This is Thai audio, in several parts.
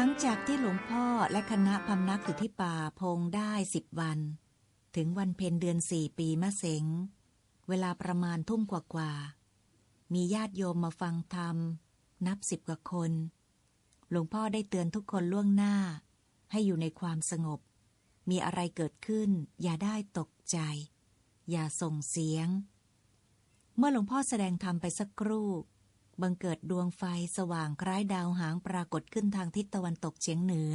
หลังจากที่หลวงพ่อและคณะพำนักอยู่ที่ป่าพงได้สิบวัน ถึงวันเพ็ญเดือนสี่ปีมะเสงเวลาประมาณทุ่มกว่าๆมีญาติโยมมาฟังธรรม นับสิบกว่าคน หลวงพ่อได้เตือนทุกคนล่วงหน้า ให้อยู่ในความสงบ มีอะไรเกิดขึ้น อย่าได้ตกใจ อย่าส่งเสียง เมื่อหลวงพ่อแสดงธรรมไปสักครู่ บังเกิดดวงไฟสว่างคล้ายดาวหางปรากฏขึ้นทางทิศตะวันตกเฉียงเหนือ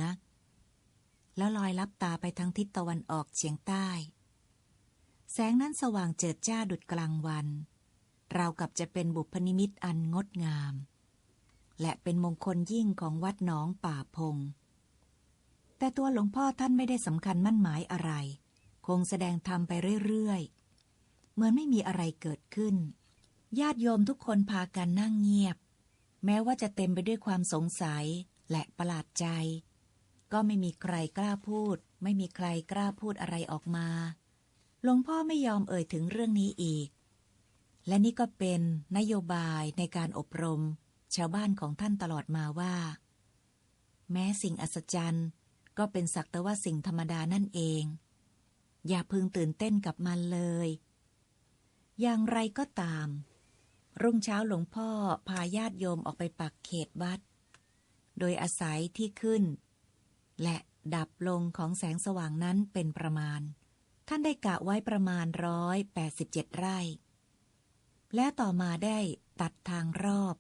แล้วลอยลับตาไปทางทิศตะวันออกเฉียงใต้ แสงนั้นสว่างเจิดจ้าดุดกลางวัน เรากับจะเป็นบุพนิมิตอันงดงาม และเป็นมงคลยิ่งของวัดหนองป่าพง แต่ตัวหลวงพ่อท่านไม่ได้สำคัญมั่นหมายอะไร คงแสดงธรรมไปเรื่อยๆเหมือนไม่มีอะไรเกิดขึ้น ญาติโยมทุกคนพากันนั่งเงียบ แม้ว่าจะเต็มไปด้วยความสงสัยและประหลาดใจ ก็ไม่มีใครกล้าพูด ไม่มีใครกล้าพูดอะไรออกมาหลวงพ่อไม่ยอมเอ่ยถึงเรื่องนี้อีก และนี่ก็เป็นนโยบายในการอบรม ชาวบ้านของท่านตลอดมาว่า แม้สิ่งอัศจรรย์ก็เป็นสักแต่ว่าสิ่งธรรมดานั่นเอง อย่าพึงตื่นเต้นกับมันเลย อย่างไรก็ตาม รุ่งเช้าหลวงพ่อพาญาติโยมออกไปปักเขตวัด โดยอาศัยที่ขึ้น และดับลงของแสงสว่างนั้นเป็นประมาณ ท่านได้กะไว้ประมาณร้อยแปดสิบเจ็ดไร่ และต่อมาได้ตัดทางรอบ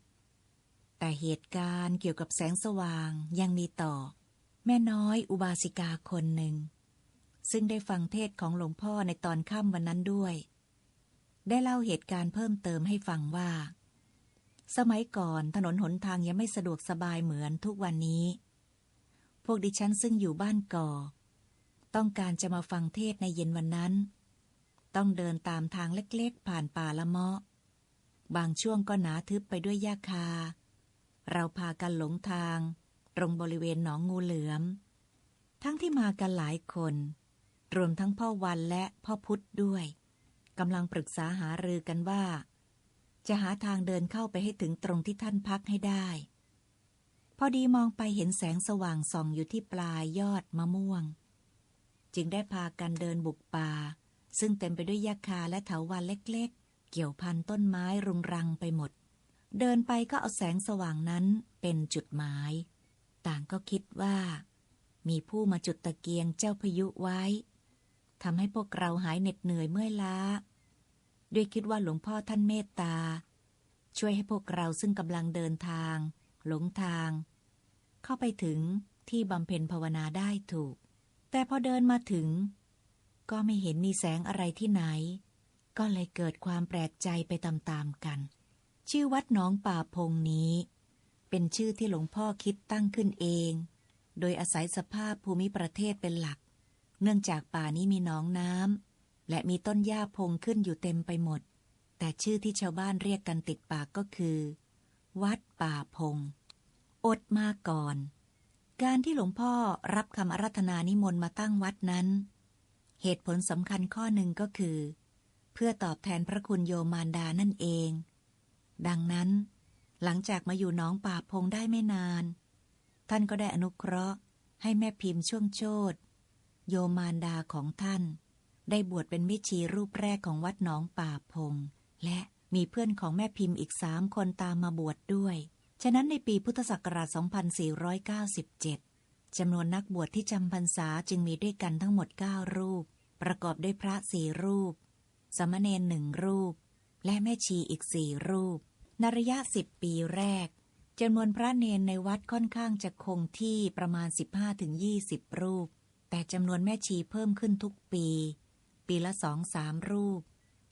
แต่เหตุการณ์เกี่ยวกับแสงสว่างยังมีต่อ แม่น้อยอุบาสิกาคนหนึ่ง ซึ่งได้ฟังเทศของหลวงพ่อในตอนค่ำวันนั้นด้วย ได้เล่าเหตุการณ์เพิ่มเติมให้ฟังว่า สมัยก่อนถนนหนทางยังไม่สะดวกสบายเหมือนทุกวันนี้ พวกดิฉันซึ่งอยู่บ้านก่อ ต้องการจะมาฟังเทศในเย็นวันนั้น ต้องเดินตามทางเล็กๆ ผ่านป่าละเมาะ บางช่วงก็หนาทึบไปด้วยหญ้าคา เราพากันหลงทาง ตรงบริเวณหนองงูเหลือม ทั้งที่มากันหลายคน รวมทั้งพ่อวันและพ่อพุธด้วย กำลังปรึกษาหารือกันว่า จะหาทางเดินเข้าไปให้ถึงตรงที่ท่านพักให้ได้ พอดีมองไปเห็นแสงสว่างส่องอยู่ที่ปลายยอดมะม่วง จึงได้พากันเดินบุกป่า ซึ่งเต็มไปด้วยหญ้าคาและเถาวัลย์เล็กๆ เกี่ยวพันต้นไม้รุงรังไปหมด เดินไปก็เอาแสงสว่างนั้นเป็นจุดหมาย ต่างก็คิดว่า มีผู้มาจุดตะเกียงเจ้าพายุไว้ ทำให้พวกเราหายเหน็ดเหนื่อยเมื่อยล้า ด้วยคิดว่าหลวงพ่อท่านเมตตา ช่วยให้พวกเราซึ่งกำลังเดินทาง หลงทาง เข้าไปถึงที่บำเพ็ญภาวนาได้ถูก แต่พอเดินมาถึง ก็ไม่เห็นมีแสงอะไรที่ไหน ก็เลยเกิดความแปลกใจไปตามๆกัน ชื่อวัดหนองป่าพงนี้ เป็นชื่อที่หลวงพ่อคิดตั้งขึ้นเอง โดยอาศัยสภาพภูมิประเทศเป็นหลัก เนื่องจากป่านี้มีหนองน้ำและมีต้นหญ้าพงขึ้นอยู่เต็มไปหมด แต่ชื่อที่ชาวบ้านเรียกกันติดปากก็คือ วัดป่าพง อดมาก่อน การที่หลวงพ่อรับคำอารัธนานิมนต์มาตั้งวัดนั้น เหตุผลสำคัญข้อหนึ่งก็คือ เพื่อตอบแทนพระคุณโยมารดานั่นเอง ดังนั้น หลังจากมาอยู่หน้องป่าพงได้ไม่นาน ท่านก็ได้อนุเคราะห์ให้แม่พิมพ์ช่วงโชต โยมารดาของท่าน ได้บวชเป็นมิชีรูปแรกของวัดหนองป่าพง และมีเพื่อนของแม่พิมพ์อีกสามคนตามมาบวชดด้วย ฉะนั้นในปีพุทธศักราช 2497 จำนวนนักบวชที่จำพรรษาจึงมีด้วยกันทั้งหมด 9 รูป ประกอบด้วยพระสี่รูป สมณเณรหนึ่งรูป และแม่ชีอีกสี่รูปในระยะสิบปีแรกจำนวนพระเนนในวัดค่อนข้างจะคงที่ประมาณ 15-20 รูป แต่จำนวนแม่ชีเพิ่มขึ้นทุกปี ปีละสองสามรูป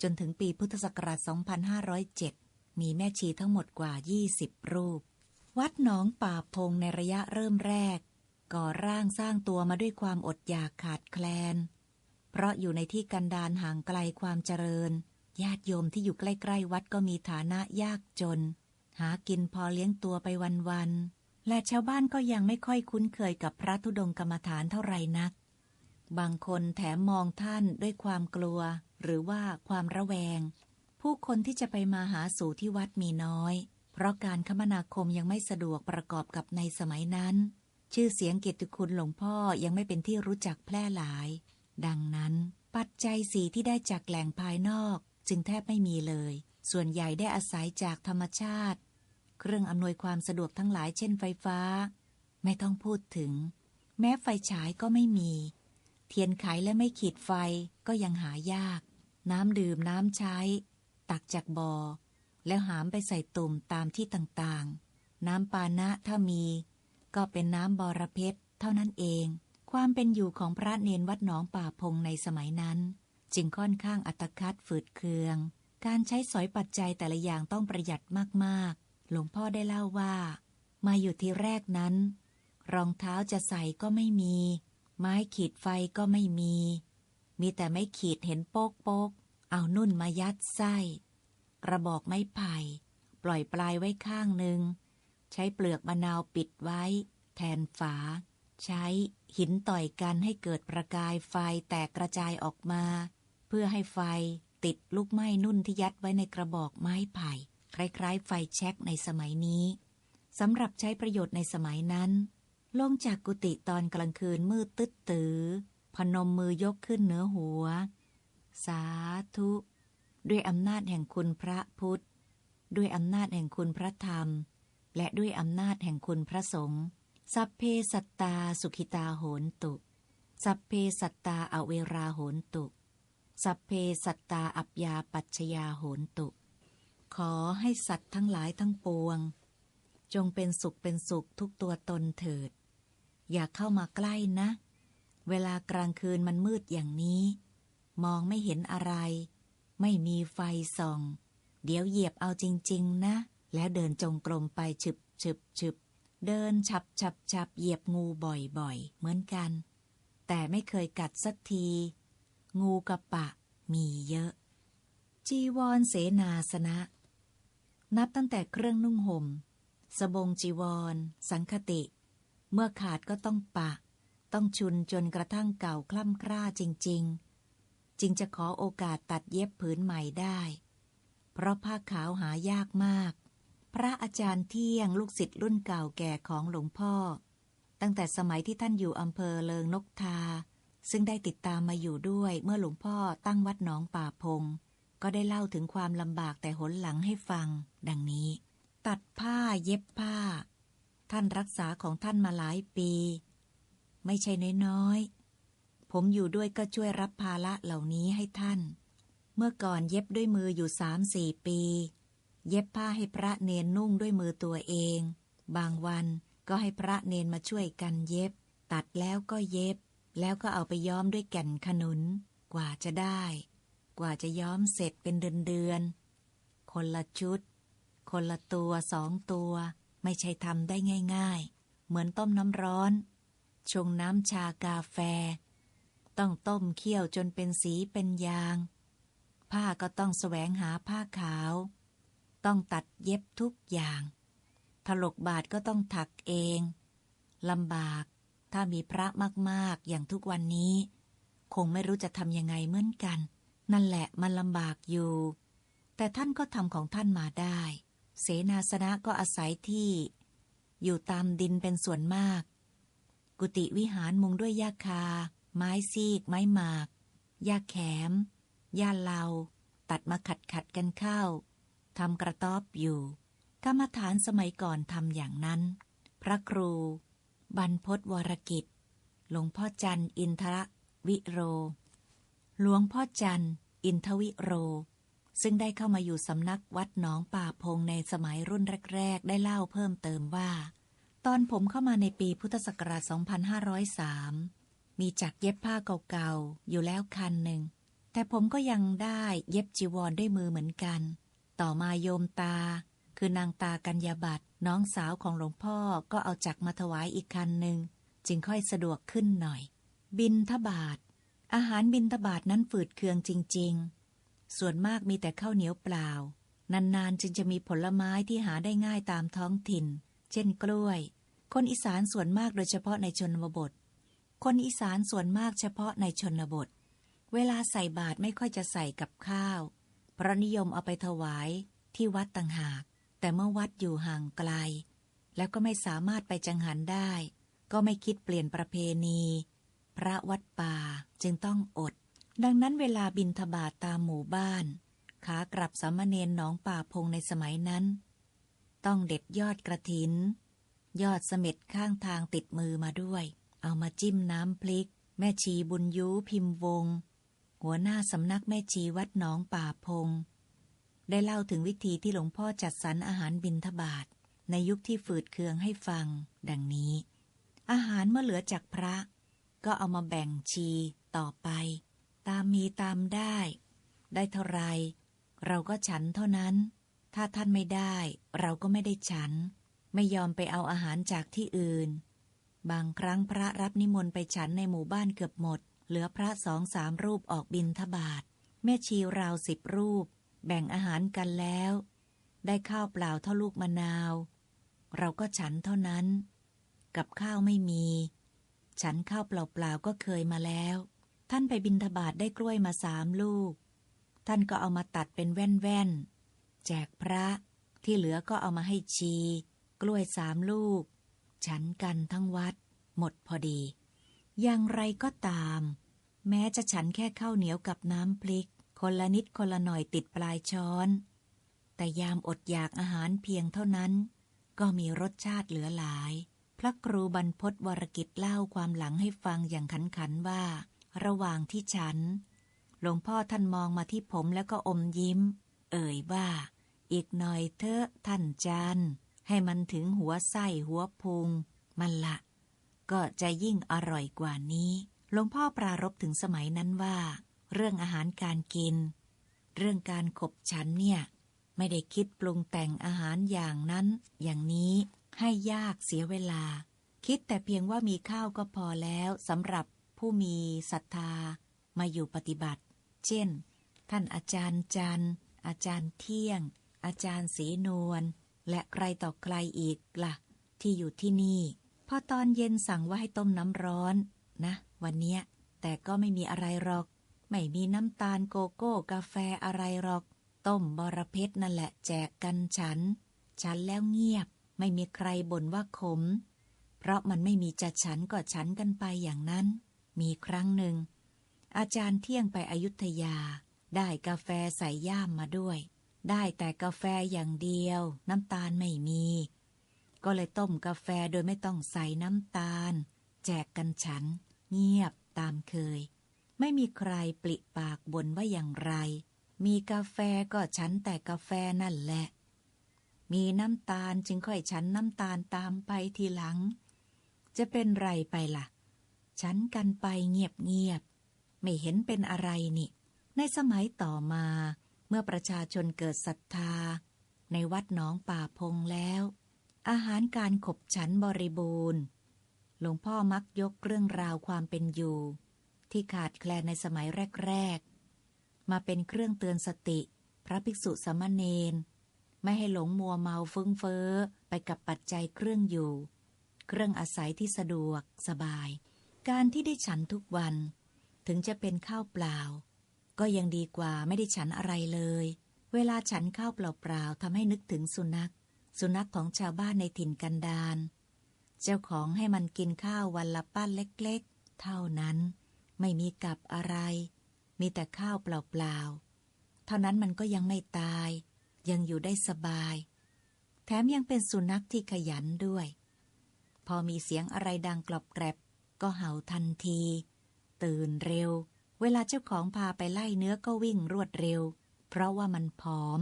จนถึงปีพุทธศักราช 2507 มีแม่ชีทั้งหมดกว่า 20 รูป วัดหนองป่าพงในระยะเริ่มแรก ก่อร่างสร้างตัวมาด้วยความอดอยากขาดแคลน เพราะอยู่ในที่กันดารห่างไกลความเจริญ ญาติโยมที่อยู่ใกล้ ๆ วัดก็มีฐานะยากจน หากินพอเลี้ยงตัวไปวันๆ และชาวบ้านก็ยังไม่ค่อยคุ้นเคยกับพระธุดงกรรมฐานเท่าไรนัก บางคนแถมมองท่านด้วยความกลัว หรือว่าความระแวง ผู้คนที่จะไปมาหาสู่ที่วัดมีน้อย เพราะการคมนาคมยังไม่สะดวกประกอบกับในสมัยนั้น ชื่อเสียงเกียรติคุณหลวงพ่อยังไม่เป็นที่รู้จักแพร่หลาย ดังนั้น ปัจจัยสีที่ได้จากแหล่งภายนอก จึงแทบไม่มีเลย ส่วนใหญ่ได้อาศัยจากธรรมชาติ เครื่องอำนวยความสะดวกทั้งหลายเช่นไฟฟ้า ไม่ต้องพูดถึง แม้ไฟฉายก็ไม่มี เทียนไขและไม่ขีดไฟก็ยังหายาก น้ำดื่มน้ำใช้ ตักจากบอ่อแล้วหามไปใส่ตุ่มตามที่ต่างๆ น้ำปานะถ้ามี ก็เป็นน้ำบอระเพ็ดเท่านั้นเอง ความเป็นอยู่ของพระเนนวัดหนองป่าพงในสมัยนั้น จึงค่อนข้างอัตคัดฝืดเคือง การใช้สอยปัจจัยแต่ละอย่างต้องประหยัดมาก หลวงพ่อได้เล่าว่า มาอยู่ที่แรกนั้น รองเท้าจะใส่ก็ไม่มี ไม้ขีดไฟก็ไม่มี มีแต่ไม่ขีดเห็นโป๊กโป๊กเอานุ่นมายัดไส้กระบอกไม้ไผ่ ปล่อยปลายไว้ข้างหนึ่ง ใช้เปลือกมะนาวปิดไว้ แทนฝา ใช้หินต่อยกันให้เกิดประกายไฟแตกกระจายออกมา เพื่อให้ไฟติดลูกไม้นุ่นที่ยัดไว้ในกระบอกไม้ไผ่ คล้ายๆ ไฟแช็กในสมัยนี้สำหรับใช้ประโยชน์ในสมัยนั้น ลงจากกุฏิตอนกลางคืนมืดตึ๊ดตือ พนมมือยกขึ้นเหนือหัว สาธุ ด้วยอำนาจแห่งคุณพระพุทธ ด้วยอำนาจแห่งคุณพระธรรม และด้วยอำนาจแห่งคุณพระสงฆ์สัพเพสัตตาสุขิตาโหนตุ สัพเพสัตตาอเวราโหนตุ สัพเพสัตตาอัปยาปัชชยาโหนตุ ขอให้สัตว์ทั้งหลายทั้งปวง จงเป็นสุขเป็นสุขทุกตัวตนเถิด อย่าเข้ามาใกล้นะ เวลากลางคืนมันมืดอย่างนี้ มองไม่เห็นอะไร ไม่มีไฟส่อง เดี๋ยวเหยียบเอาจริง ๆ นะ แล้วเดินจงกรมไปฉึบฉึบฉึบเดินฉับฉับฉับเหยียบงูบ่อยๆ เหมือนกัน แต่ไม่เคยกัดสักที งูกระปะมีเยอะ จีวรเสนาสนะ นับตั้งแต่เครื่องนุ่งห่ม สบงจีวร สังคติ เมื่อขาดก็ต้องปะ ต้องชุนจนกระทั่งเก่าคล่ำคร่าจริง ๆ จึงจะขอโอกาสตัดเย็บผืนใหม่ได้ เพราะผ้าขาวหายากมาก พระอาจารย์เที่ยงลูกศิษย์รุ่นเก่าแก่ของหลวงพ่อ ตั้งแต่สมัยที่ท่านอยู่อำเภอเลิงนกทา ซึ่งได้ติดตามมาอยู่ด้วยเมื่อหลวงพ่อตั้งวัดหนองป่าพง ก็ได้เล่าถึงความลำบากแต่หนหลังให้ฟัง ดังนี้ ตัดผ้าเย็บผ้า ท่านรักษาของท่านมาหลายปี ไม่ใช่น้อยๆ ผมอยู่ด้วยก็ช่วยรับภาระเหล่านี้ให้ท่าน เมื่อก่อนเย็บด้วยมืออยู่สามสี่ปี เย็บผ้าให้พระเนนนุ่งด้วยมือตัวเอง บางวันก็ให้พระเนนมาช่วยกันเย็บ ตัดแล้วก็เย็บ แล้วก็เอาไปย้อมด้วยแก่นขนุน กว่าจะได้ กว่าจะย้อมเสร็จเป็นเดือนเดือนๆ คนละชุด คนละตัวสองตัว ไม่ใช่ทำได้ง่าย ๆ เหมือนต้มน้ำร้อน ชงน้ำชากาแฟ ต้องต้มเคี่ยวจนเป็นสีเป็นยาง ผ้าก็ต้องแสวงหาผ้าขาว ต้องตัดเย็บทุกอย่าง ถลกบาทก็ต้องถักเองลำบากถ้ามีพระมากๆ อย่างทุกวันนี้ คงไม่รู้จะทำยังไงเหมือนกัน นั่นแหละมันลำบากอยู่ แต่ท่านก็ทำของท่านมาได้ เสนาสนะก็อาศัยที่ อยู่ตามดินเป็นส่วนมาก กุฏิวิหารมุงด้วยหญ้าคา ไม้ซีก ไม้หมากหญ้าแขมหญ้าเลาตัดมาขัดขัดกันเข้าทำกระต๊อบอยู่ กรรมฐานสมัยก่อนทำอย่างนั้น พระครู บรรพศวรกิจ หลวงพ่อจันอินทรวิโร หลวงพ่อจัน อินทวิโร ซึ่งได้เข้ามาอยู่สำนักวัดหนองป่าพงในสมัยรุ่นแรก ๆ ได้เล่าเพิ่มเติมว่า ตอนผมเข้ามาในปีพุทธศักราช 2503 มีจักเย็บผ้าเก่าๆ อยู่แล้วคันหนึ่ง แต่ผมก็ยังได้เย็บจีวรด้วยมือเหมือนกัน ต่อมาโยมตา คือนางตากัญญาบัตรน้องสาวของหลวงพ่อก็เอาจักมาถวายอีกคันหนึ่งจึงค่อยสะดวกขึ้นหน่อย บินทบาท อาหารบินทบาทนั้นฝืดเคืองจริง ๆ ส่วนมากมีแต่ข้าวเหนียวเปล่า นานๆจึงจะมีผลไม้ที่หาได้ง่ายตามท้องถิ่น เช่นกล้วย คนอีสานส่วนมากโดยเฉพาะในชนบท คนอีสานส่วนมากเฉพาะในชนบท เวลาใส่บาตรไม่ค่อยจะใส่กับข้าว เพราะนิยมเอาไปถวายที่วัดต่างหาก แต่เมื่อวัดอยู่ห่างไกล แล้วก็ไม่สามารถไปจังหันได้ ก็ไม่คิดเปลี่ยนประเพณี พระวัดป่าจึงต้องอด ดังนั้นเวลาบินทบาทตามหมู่บ้าน ขากลับสามเณรหนองป่าพงในสมัยนั้น ต้องเด็ดยอดกระถิน ยอดเสม็ดข้างทางติดมือมาด้วย เอามาจิ้มน้ำพริก แม่ชีบุญยูพิมพ์วง หัวหน้าสำนักแม่ชีวัดหนองป่าพง ได้เล่าถึงวิธีที่หลวงพ่อจัดสรรอาหารบิณฑบาตในยุคที่ฝืดเคืองให้ฟัง ดังนี้ อาหารเมื่อเหลือจากพระ ก็เอามาแบ่งชีต่อไป ตามมีตามได้ ได้เท่าไร เราก็ฉันเท่านั้น ถ้าท่านไม่ได้ เราก็ไม่ได้ฉัน ไม่ยอมไปเอาอาหารจากที่อื่น บางครั้งพระรับนิมนต์ไปฉันในหมู่บ้านเกือบหมด เหลือพระสองสามรูปออกบินทบาทแม่ชีราวสิบรูป แบ่งอาหารกันแล้ว ได้ข้าวเปล่าเท่าลูกมะนาว เราก็ฉันเท่านั้น กับข้าวไม่มี ฉันข้าวเปล่าๆก็เคยมาแล้ว ท่านไปบินทบาทได้กล้วยมาสามลูก ท่านก็เอามาตัดเป็นแว่นๆ แจกพระ ที่เหลือก็เอามาให้ชี กล้วยสามลูก ฉันกันทั้งวัด หมดพอดี อย่างไรก็ตาม แม้จะฉันแค่ข้าวเหนียวกับน้ำพริก คนละนิดคนละหน่อยติดปลายช้อน แต่ยามอดอยากอาหารเพียงเท่านั้น ก็มีรสชาติเหลือหลาย พระครูบรรพศวรกิจเล่าความหลังให้ฟังอย่างขันขันๆว่า ระหว่างที่ฉัน หลวงพ่อท่านมองมาที่ผมแล้วก็อมยิ้ม เอ่ยว่า อีกหน่อยเถอะท่านจันให้มันถึงหัวไส้หัวพุง มันละ ก็จะยิ่งอร่อยกว่านี้หลวงพ่อปรารบถึงสมัยนั้นว่า เรื่องอาหารการกิน เรื่องการขบฉันเนี่ย ไม่ได้คิดปรุงแต่งอาหารอย่างนั้น อย่างนี้ ให้ยากเสียเวลา คิดแต่เพียงว่ามีข้าวก็พอแล้วสำหรับผู้มีศรัทธามาอยู่ปฏิบัติ เช่น ท่านอาจารย์จันอาจารย์เที่ยง อาจารย์ศรีนวลและใครต่อใครอีกละ่ะ ที่อยู่ที่นี่พอตอนเย็นสั่งว่าให้ต้มน้ำร้อนนะ วันเนี้ย แต่ก็ไม่มีอะไรหรอก ไม่มีน้ำตาลโกโก้กาแฟอะไรหรอก ต้มบรเพชรนั่นแหละแจกกันฉัน ฉันแล้วเงียบ ไม่มีใครบ่นว่าขม เพราะมันไม่มีจะฉันก็ฉันกันไปอย่างนั้น มีครั้งหนึ่ง อาจารย์เที่ยงไปอยุธยา ได้กาแฟใส่ย่ามมาด้วย ได้แต่กาแฟอย่างเดียว น้ำตาลไม่มี ก็เลยต้มกาแฟโดยไม่ต้องใส่น้ำตาล แจกกันฉัน เงียบตามเคย ไม่มีใครปลิปากบ่นว่าอย่างไร มีกาแฟก็ฉันแต่กาแฟนั่นแหละ มีน้ำตาลจึงค่อยฉันน้ำตาลตามไปทีหลัง จะเป็นไรไปล่ะ ฉันกันไปเงียบๆ ไม่เห็นเป็นอะไรนี่ ในสมัยต่อมาเมื่อประชาชนเกิดศรัทธา ในวัดหนองป่าพงแล้ว อาหารการขบฉันบริบูรณ์ หลวงพ่อมักยกเรื่องราวความเป็นอยู่ ที่ขาดแคลนในสมัยแรก ๆ มาเป็นเครื่องเตือนสติ พระภิกษุสามเณร ไม่ให้หลงมัวเมาฟุ้งเฟ้อไปกับปัจจัยเครื่องอยู่ เครื่องอาศัยที่สะดวกสบาย การที่ได้ฉันทุกวัน ถึงจะเป็นข้าวเปล่า ก็ยังดีกว่าไม่ได้ฉันอะไรเลย เวลาฉันข้าวเปล่าๆทำให้นึกถึงสุนัข สุนัขของชาวบ้านในถิ่นกันดารเจ้าของให้มันกินข้าววันละป้านเล็กๆ เท่านั้น ไม่มีกับอะไร มีแต่ข้าวเปล่าๆเท่านั้นมันก็ยังไม่ตาย ยังอยู่ได้สบาย แถมยังเป็นสุนัขที่ขยันด้วย พอมีเสียงอะไรดังกรอบแกรบ ก็เห่าทันที ตื่นเร็ว เวลาเจ้าของพาไปไล่เนื้อก็วิ่งรวดเร็ว เพราะว่ามันผอม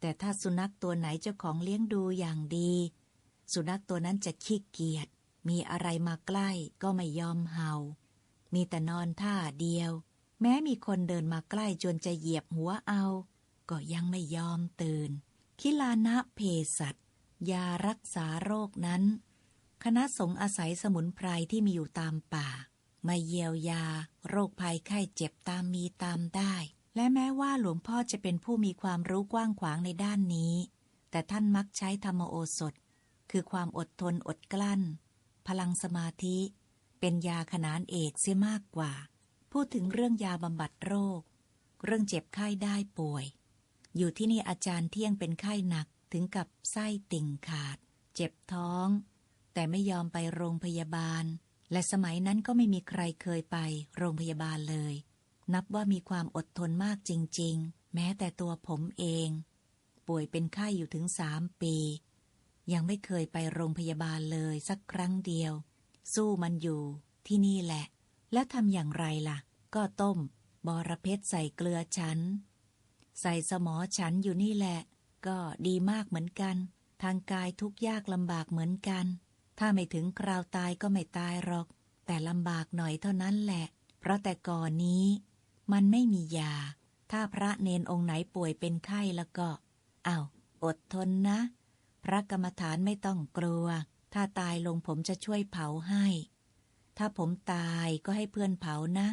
แต่ถ้าสุนัขตัวไหนเจ้าของเลี้ยงดูอย่างดี สุนัขตัวนั้นจะขี้เกียจมีอะไรมาใกล้ก็ไม่ยอมเห่า มีแต่นอนท่าเดียว แม้มีคนเดินมาใกล้จนจะเหยียบหัวเอา ก็ยังไม่ยอมตื่น คิลานะเพสัตยารักษาโรคนั้น คณะสงฆ์อาศัยสมุนไพรที่มีอยู่ตามป่า มาเยียวยา โรคภัยไข้เจ็บตามมีตามได้ และแม้ว่าหลวงพ่อจะเป็นผู้มีความรู้กว้างขวางในด้านนี้ แต่ท่านมักใช้ธรรมโอสถ คือความอดทนอดกลั้น พลังสมาธิ เป็นยาขนานเอกเสียมากกว่า พูดถึงเรื่องยาบำบัดโรค เรื่องเจ็บไข้ได้ป่วย อยู่ที่นี่อาจารย์เที่ยงเป็นไข้หนักถึงกับไส้ติ่งขาด เจ็บท้อง แต่ไม่ยอมไปโรงพยาบาล และสมัยนั้นก็ไม่มีใครเคยไปโรงพยาบาลเลย นับว่ามีความอดทนมากจริง ๆ แม้แต่ตัวผมเอง ป่วยเป็นไข้อยู่ถึงสามปี ยังไม่เคยไปโรงพยาบาลเลยสักครั้งเดียว สู้มันอยู่ที่นี่แหละ แล้วทำอย่างไรล่ะ ก็ต้ม บอระเพ็ดใส่เกลือฉัน ใส่สมอฉันอยู่นี่แหละ ก็ดีมากเหมือนกัน ทางกายทุกยากลำบากเหมือนกัน ถ้าไม่ถึงคราวตายก็ไม่ตายหรอก แต่ลำบากหน่อยเท่านั้นแหละ เพราะแต่ก่อนนี้ มันไม่มียา ถ้าพระเนนองค์ไหนป่วยเป็นไข้แล้วก็อา้าวอดทนนะ พระกรรมฐานไม่ต้องกลัว ถ้าตายลงผมจะช่วยเผาให้ ถ้าผมตายก็ให้เพื่อนเผานะ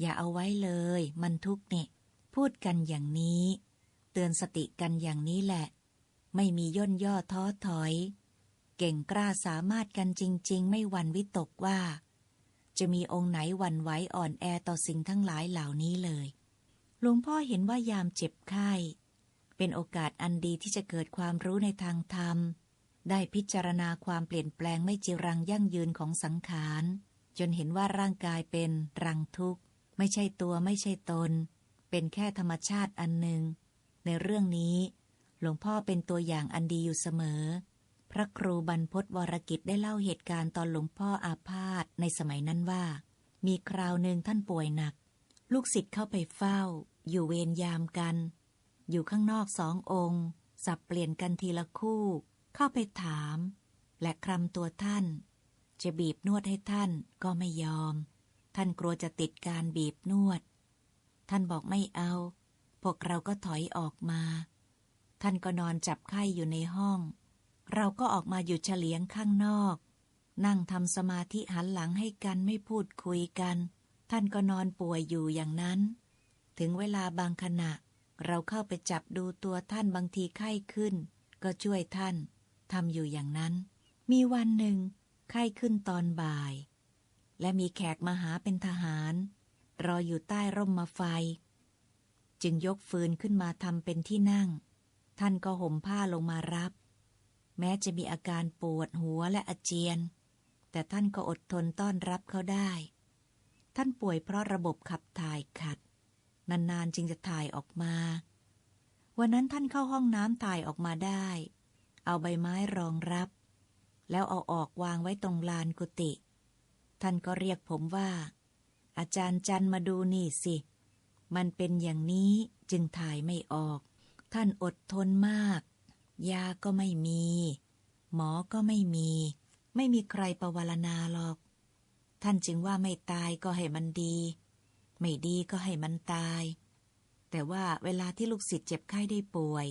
อย่าเอาไว้เลย มันทุกข์เนี่ย พูดกันอย่างนี้ เตือนสติกันอย่างนี้แหละ ไม่มีย่นย่อท้อถอย เก่งกล้าสามารถกันจริง ๆ ไม่หวั่นวิตกว่า จะมีองค์ไหนหวั่นไหวอ่อนแอต่อสิ่งทั้งหลายเหล่านี้เลยหลวงพ่อเห็นว่ายามเจ็บไข้ เป็นโอกาสอันดีที่จะเกิดความรู้ในทางธรรม ได้พิจารณาความเปลี่ยนแปลงไม่จีรังยั่งยืนของสังขาร จนเห็นว่าร่างกายเป็นรังทุกข์ ไม่ใช่ตัวไม่ใช่ตน เป็นแค่ธรรมชาติอันหนึ่ง ในเรื่องนี้ หลวงพ่อเป็นตัวอย่างอันดีอยู่เสมอ พระครูบรรพศวรกิจได้เล่าเหตุการณ์ตอนหลวงพ่ออาพาธในสมัยนั้นว่า มีคราวหนึ่งท่านป่วยหนัก ลูกศิษย์เข้าไปเฝ้า อยู่เวรยามกัน อยู่ข้างนอกสององค์ สับเปลี่ยนกันทีละคู่ เข้าไปถาม และคลำตัวท่าน จะบีบนวดให้ท่านก็ไม่ยอม ท่านกลัวจะติดการบีบนวด ท่านบอกไม่เอา พวกเราก็ถอยออกมา ท่านก็นอนจับไข้อยู่ในห้อง เราก็ออกมาอยู่เฉลียงข้างนอก นั่งทำสมาธิหันหลังให้กันไม่พูดคุยกัน ท่านก็นอนป่วยอยู่อย่างนั้น ถึงเวลาบางขณะ เราเข้าไปจับดูตัวท่านบางทีไข้ขึ้น ก็ช่วยท่านทำอยู่อย่างนั้น มีวันหนึ่งไข้ขึ้นตอนบ่าย และมีแขกมาหาเป็นทหาร รออยู่ใต้ร่มมาไฟ จึงยกฟืนขึ้นมาทำเป็นที่นั่ง ท่านก็ห่มผ้าลงมารับ แม้จะมีอาการปวดหัวและอาเจียน แต่ท่านก็อดทนต้อนรับเขาได้ ท่านป่วยเพราะระบบขับถ่ายขัด นานๆจึงจะถ่ายออกมา วันนั้นท่านเข้าห้องน้ำถ่ายออกมาได้ เอาใบไม้รองรับ แล้วเอาออกวางไว้ตรงลานกุฏิท่านก็เรียกผมว่า อาจารย์จันมาดูนี่สิ มันเป็นอย่างนี้จึงถ่ายไม่ออก ท่านอดทนมาก ยาก็ไม่มี หมอก็ไม่มี ไม่มีใครประวรณาหรอก ท่านจึงว่าไม่ตายก็ให้มันดี ไม่ดีก็ให้มันตาย แต่ว่าเวลาที่ลูกศิษย์เจ็บไข้ได้ป่วย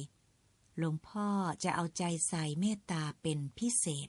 หลวงพ่อจะเอาใจใส่เมตตาเป็นพิเศษ